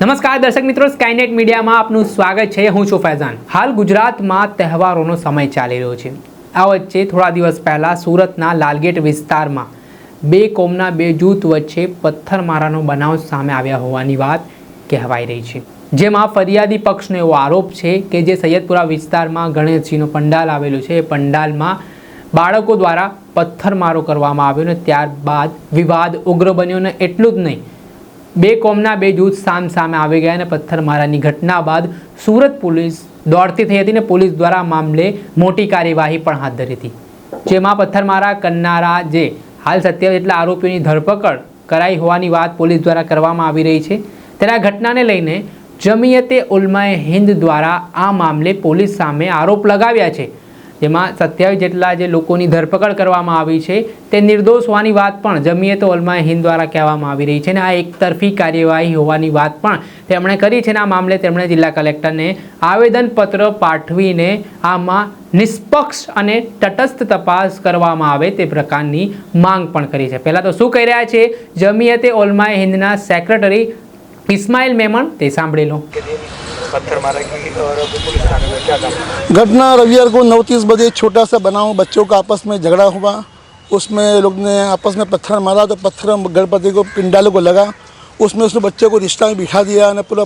નમસ્કાર દર્શક મિત્રો સ્કાયનેટ મીડિયામાં આપનું સ્વાગત છે. હું છું ફૈઝાન. હાલ ગુજરાતમાં તહેવારોનો સમય ચાલી રહ્યો છે. આ વચ્ચે થોડા દિવસ પહેલાં સુરતના લાલગેટ વિસ્તારમાં બે કોમના બે જૂથ વચ્ચે પથ્થરમારાનો બનાવ સામે આવ્યા હોવાની વાત કહેવાઈ રહી છે. જેમાં ફરિયાદી પક્ષનો એવો આરોપ છે કે જે સૈયદપુરા વિસ્તારમાં ગણેશજીનો પંડાલ આવેલું છે. એ પંડાલમાં બાળકો દ્વારા પથ્થરમારો કરવામાં આવ્યો ને ત્યારબાદ વિવાદ ઉગ્ર બન્યો ને એટલું જ નહીં બે કોમના બે જૂથ સામ સામે આવી ગયા અને પથ્થરમારાની ઘટના બાદ સુરત પોલીસ દોડતી થઈ હતી અને પોલીસ દ્વારા મામલે મોટી કાર્યવાહી પણ હાથ ધરી હતી. જેમાં પથ્થરમારા કરનારા જે હાલ સત્યાવીસ જેટલા આરોપીઓની ધરપકડ કરાઈ હોવાની વાત પોલીસ દ્વારા કરવામાં આવી રહી છે. ત્યારે આ ઘટનાને લઈને જમિયતે ઉલમાએ હિન્દ દ્વારા આ મામલે પોલીસ સામે આરોપ લગાવ્યા છે. જેમાં સત્યાવીસ જેટલા જે લોકોની ધરપકડ કરવામાં આવી છે, તે નિર્દોષ હોવાની વાત પણ જમીયત ઓલમાએ હિન્દ દ્વારા કહેવામાં આવી રહી છે અને આ એકતરફી કાર્યવાહી હોવાની વાત પણ તેમણે કરી છે અને આ મામલે તેમણે જિલ્લા કલેક્ટરને આવેદનપત્ર પાઠવીને આમાં નિષ્પક્ષ અને તટસ્થ તપાસ કરવામાં આવે તે પ્રકારની માંગ પણ કરી છે. પહેલાં તો શું કહી રહ્યા છે? જમીયતે ઓલમાએ હિન્દના સેક્રેટરી ઇસ્માઇલ મેમણ, તે સાંભળી લો. घटना रविवार को नौ तीस बजे छोटा सा बनाव बच्चों का आपस में झगड़ा हुआ। उसमें लोग ने आपस में पत्थर मारा तो पत्थर गणपति को पिंडालों को लगा। उसमें उसने बच्चे को रिश्ता में बिठा दिया ने पूरा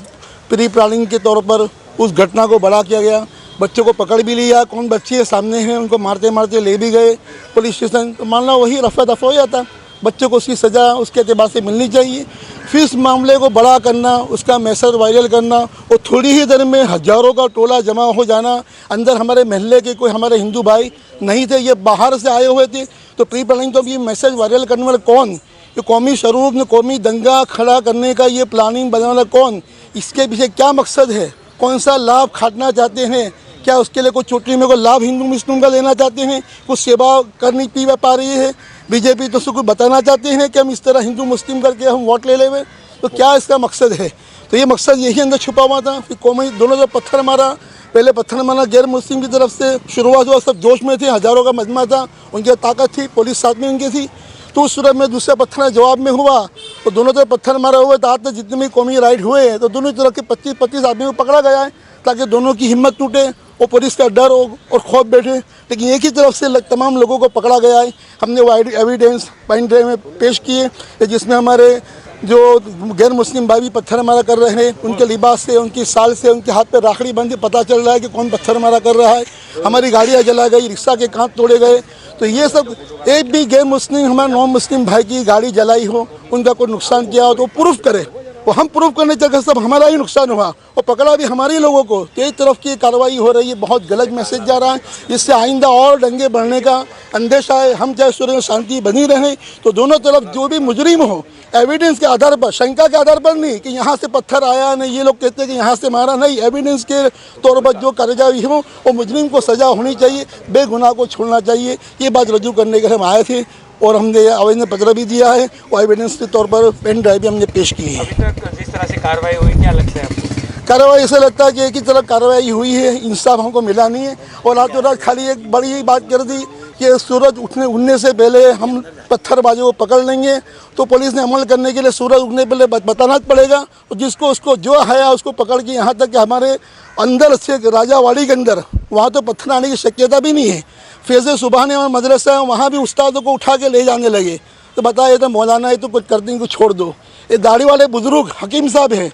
प्री प्लानिंग के तौर पर उस घटना को बड़ा किया गया। बच्चों को पकड़ भी लिया। कौन बच्चे है सामने हैं, उनको मारते मारते ले भी गए पुलिस स्टेशन। तो मान लो वही रफा दफ़ा हो जाता। बच्चों को उसकी सज़ा उसके अतबार से मिलनी चाहिए। फिर इस मामले को बड़ा करना, उसका मैसेज वायरल करना और थोड़ी ही देर में हज़ारों का टोला जमा हो जाना। अंदर हमारे महल्ले के कोई हमारे हिंदू भाई नहीं थे, ये बाहर से आए हुए थे। तो प्री प्लानिंग तो ये मैसेज वायरल करने वाला कौन? ये कौमी स्वरूप ने कौमी दंगा खड़ा करने का ये प्लानिंग बनाने वाला कौन? इसके पीछे क्या मकसद है? कौन सा लाभ खाटना चाहते हैं? क्या उसके लिए कोई चोटी में कोई लाभ हिंदू मुस्लिम का लेना चाहते हैं? कुछ सेवा करनी पी पा रही है? बीजेपी तो उसको कुछ बताना चाहते हैं कि हम इस तरह हिंदू मुस्लिम करके हम वोट ले लेवे? तो क्या इसका मकसद है? तो ये मकसद यही अंदर छुपा हुआ था फिर कौमी दोनों तरफ़ पत्थर मारा, पहले पत्थर मारा गैर मुस्लिम की तरफ़ से, शुरुआत हुआ सब जोश में थे, हज़ारों का मजमा था, उनकी ताकत थी, पुलिस साथ में उनकी थी। तो उस सूरत में दूसरा पत्थर जवाब में हुआ तो दोनों तरफ़ पत्थर मारा हुए तो आज जितने भी कौमी राइड हुए हैं तो दोनों तरफ़ के पच्चीस पच्चीस आदमी को पकड़ा गया है, ताकि दोनों की हिम्मत टूटे। और पुलिस का डर हो और खौफ बैठे। लेकिन एक ही तरफ़ से लग- तमाम लोगों को पकड़ा गया है। हमने वो एविडेंस ड्राइव में पेश किए जिसमें हमारे जो गैर मुस्लिम भाई भी पत्थर मारा कर रहे हैं उनके लिबास से उनकी साल से उनके हाथ पे राखड़ी है, पता चल रहा है कि कौन पत्थर मारा कर रहा है। हमारी गाड़ियाँ जला गई रिक्शा के कांत तोड़े गए। तो ये सब एक भी गैर मुस्लिम हमारे नॉन मुस्लिम भाई की गाड़ी जलाई हो उनका कोई नुकसान किया हो तो प्रूफ करे। वो हम प्रूव करने चलकर सब हमारा ही नुकसान हुआ। और पकड़ा भी हमारे लोगों को। तो एक तरफ़ की कार्रवाई हो रही है, बहुत गलत मैसेज जा रहा है। इससे आइंदा और दंगे बढ़ने का अंदेशा है। हम चाहे सूर्य शांति बनी रहे तो दोनों तरफ़ जो भी मुजरिम हो एविडेंस के आधार पर, शंका के आधार पर नहीं कि यहाँ से पत्थर आया नहीं, ये लोग कहते हैं कि यहाँ से मारा नहीं। एविडेंस के तौर पर जो कार्यवाही हो, वो मुजरिम को सजा होनी चाहिए, बेगुनाह को छोड़ना चाहिए। ये बात रजू करने के हम आए थे। और हमने आवेदन पत्र भी दिया है और एविडेंस के तौर पर पेन ड्राइव भी हमने पेश की है। अभी तक जिस तरह से कार्रवाई हुई क्या लगता है आपको? कार्रवाई ऐसा लगता है कि एक ही तरफ़ कार्रवाई हुई है इंसाफ हमको मिला नहीं है। और रातों रात खाली एक बड़ी ही बात कर दी कि सूरज उठने उठने से पहले हम पत्थरबाजों को पकड़ लेंगे। तो पुलिस ने अमल करने के लिए सूरज उठने पहले बताना पड़ेगा। और जिसको उसको जो है उसको पकड़ के यहाँ तक कि हमारे अंदर से राजावाड़ी के अंदर वहाँ तो पत्थर आने की शक्यता भी नहीं है। फैज़ सुबह ने मदरसा है, वहाँ भी उस्तादों को उठा के ले जाने लगे। तो बताया तो मौलाना है तो कुछ कर कुछ छोड़ दो। ये दाढ़ी वाले बुज़ुर्ग हकीम साहब हैं।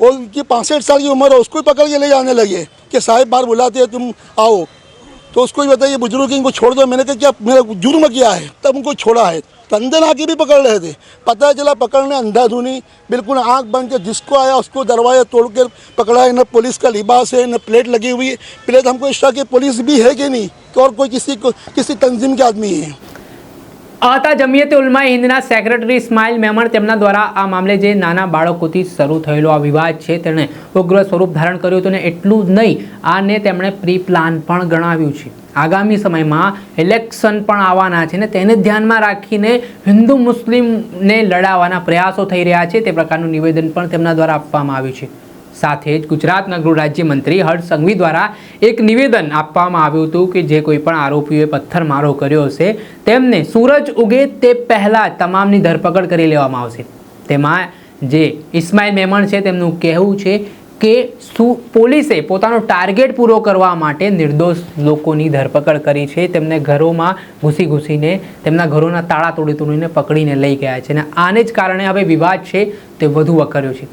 और उनकी पाँसठ साल की उम्र है, उसको पकड़ के ले जाने लगे कि साहिब बार बुलाते हैं, तुम आओ। तो उसको ही बताइए, बुज़ुर्ग इनको छोड़ दो। मैंने कहा, क्या मेरा जुर्म किया है? तब उनको छोड़ा है। तंदन आके भी पकड़ रहे थे। पता चला पकड़ने अंधाधुनी, बिल्कुल आँख बंद के जिसको आया उसको दरवाज़ा तोड़ के पकड़ा है। न पुलिस का लिबास है, न प्लेट लगी हुई है। प्लेट हमको इस कि पुलिस भी है कि नहीं? और कोई किसी को, किसी तंजीम के आदमी है? હતા જમિયતે ઉલમા હિન્દના સેક્રેટરી ઇસ્માઇલ મેમણ તેમના દ્વારા આ મામલે જે નાના બાળકોથી શરૂ થયેલો આ વિવાદ છે, તેણે ઉગ્ર સ્વરૂપ ધારણ કર્યું હતું અને એટલું જ નહીં, આને તેમણે પ્રી પ્લાન પણ ગણાવ્યું છે. આગામી સમયમાં ઇલેક્શન પણ આવવાના છે ને તેને ધ્યાનમાં રાખીને હિન્દુ મુસ્લિમને લડાવવાના પ્રયાસો થઈ રહ્યા છે, તે પ્રકારનું નિવેદન પણ તેમના દ્વારા આપવામાં આવ્યું છે. સાથે જ ગુજરાતના ગૃહ રાજ્યમંત્રી હર્ષ સંઘવી દ્વારા એક નિવેદન આપવામાં આવ્યું હતું કે જે કોઈ પણ આરોપીઓએ પથ્થરમારો કર્યો હશે, તેમને સૂરજ ઉગે તે પહેલાં તમામની ધરપકડ કરી લેવામાં આવશે. તેમાં જે ઇસ્માઇલ મેમણ છે તેમનું કહેવું છે કે શું પોલીસે પોતાનો ટાર્ગેટ પૂરો કરવા માટે નિર્દોષ લોકોની ધરપકડ કરી છે. તેમને ઘરોમાં ઘૂસી ઘૂસીને, તેમના ઘરોના તાળા તોડી તોડીને પકડીને લઈ ગયા છે અને આને જ કારણે હવે વિવાદ છે તે વધુ વકર્યો છે.